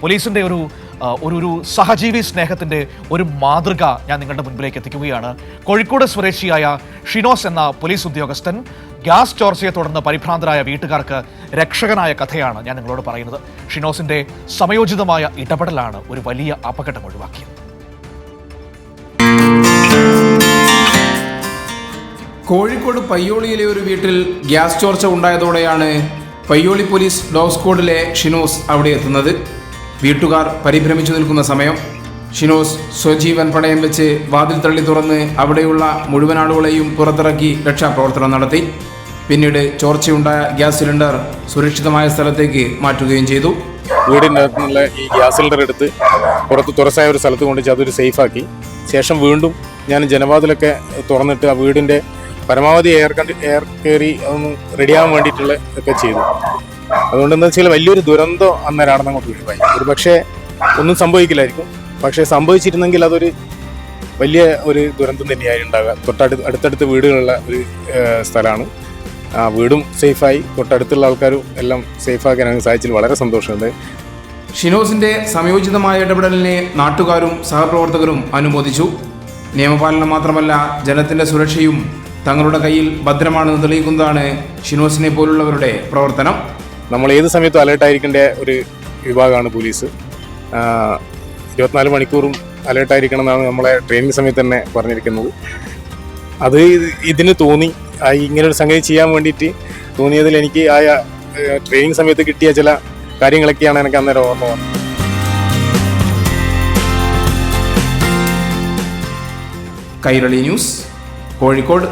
പോലീസിന്റെ ഒരു ഒരു ഒരു സഹജീവി സ്നേഹത്തിന്റെ ഒരു മാതൃക ഞാൻ നിങ്ങളുടെ മുൻപിലേക്ക് എത്തിക്കുകയാണ്. കോഴിക്കോട് സ്വദേശിയായ ഷിനോസ് എന്ന പോലീസ് ഉദ്യോഗസ്ഥൻ ഗ്യാസ് ചോർച്ചയെ തുടർന്ന് പരിഭ്രാന്തരായ വീട്ടുകാർക്ക് രക്ഷകനായ കഥയാണ് ഞാൻ നിങ്ങളോട് പറയുന്നത്. ഷിനോസിന്റെ സമയോചിതമായ ഇടപെടലാണ് ഒരു വലിയ അപകടം ഒഴിവാക്കിയത്. കോഴിക്കോട് പയ്യോളിയിലെ ഒരു വീട്ടിൽ ഗ്യാസ് ചോർച്ച ഉണ്ടായതോടെയാണ് പയ്യോളി പോലീസ് ഡോഗ് സ്ക്വാഡിലെ ഷിനോസ് അവിടെ എത്തുന്നത്. വീട്ടുകാർ പരിഭ്രമിച്ചു നിൽക്കുന്ന സമയം. ഷിനോസ് സ്വജീവൻ പണയം വെച്ച് വാതിൽ തള്ളി തുറന്ന് അവിടെയുള്ള മുഴുവൻ ആളുകളെയും പുറത്തിറക്കി രക്ഷാപ്രവർത്തനം നടത്തി. പിന്നീട് ചോർച്ചയുണ്ടായ ഗ്യാസ് സിലിണ്ടർ സുരക്ഷിതമായ സ്ഥലത്തേക്ക് മാറ്റുകയും ചെയ്തു. വീടിന്റെ അകത്തുനിന്നുള്ള ഈ ഗ്യാസ് സിലിണ്ടർ എടുത്ത് പുറത്ത് തുറസായ ഒരു സ്ഥലത്ത് കൊണ്ടുവച്ച് അതൊരു സേഫാക്കി ശേഷം വീണ്ടും ഞാൻ ജനവാതിലൊക്കെ തുറന്നിട്ട് ആ വീടിന്റെ പരമാവധി എയർ കണ്ടി എയർ കയറി അതൊന്ന് റെഡിയാകാൻ വേണ്ടിയിട്ടുള്ള ഒക്കെ ചെയ്തു. അതുകൊണ്ട് എന്താ വെച്ചാൽ വലിയൊരു ദുരന്തം അന്നേരമാണ് അങ്ങോട്ട് ഒഴിവായി ഒരു പക്ഷേ ഒന്നും സംഭവിക്കില്ലായിരിക്കും. പക്ഷേ സംഭവിച്ചിരുന്നെങ്കിൽ അതൊരു വലിയ ഒരു ദുരന്തം തന്നെയായി ഉണ്ടാകുക തൊട്ടടുത്ത് അടുത്തടുത്ത് വീടുകളുള്ള ഒരു സ്ഥലമാണ്. ആ വീടും സേഫായി. തൊട്ടടുത്തുള്ള ആൾക്കാരും എല്ലാം സേഫാക്കാൻ ഞങ്ങൾക്ക് സാധിച്ചതിൽ വളരെ സന്തോഷമുണ്ട്. ഷിനോസിന്റെ സംയോജിതമായ ഇടപെടലിനെ നാട്ടുകാരും സഹപ്രവർത്തകരും അനുമോദിച്ചു. നിയമപാലനം മാത്രമല്ല ജനത്തിന്റെ സുരക്ഷയും തങ്ങളുടെ കയ്യിൽ ഭദ്രമാണെന്ന് തെളിയിക്കുന്നതാണ് ഷിനോസിനെ പോലുള്ളവരുടെ പ്രവർത്തനം. നമ്മൾ ഏത് സമയത്തും അലേർട്ടായിരിക്കേണ്ട ഒരു വിഭാഗമാണ് പോലീസ്. ഇരുപത്തിനാല് മണിക്കൂറും അലേർട്ടായിരിക്കണം എന്നാണ് നമ്മളെ ട്രെയിനിങ് സമയത്ത് തന്നെ പറഞ്ഞിരിക്കുന്നത്. അത് ഇത് ഇതിന് തോന്നി. ഇങ്ങനൊരു സംഗതി ചെയ്യാൻ വേണ്ടിയിട്ട് തോന്നിയതിൽ എനിക്ക് ആ ട്രെയിനിങ് സമയത്ത് കിട്ടിയ ചില കാര്യങ്ങളൊക്കെയാണ് എനിക്ക് അന്നേരം ഓർമ്മ വന്നത്. കൈരളി ന്യൂസ് കോഴിക്കോട്.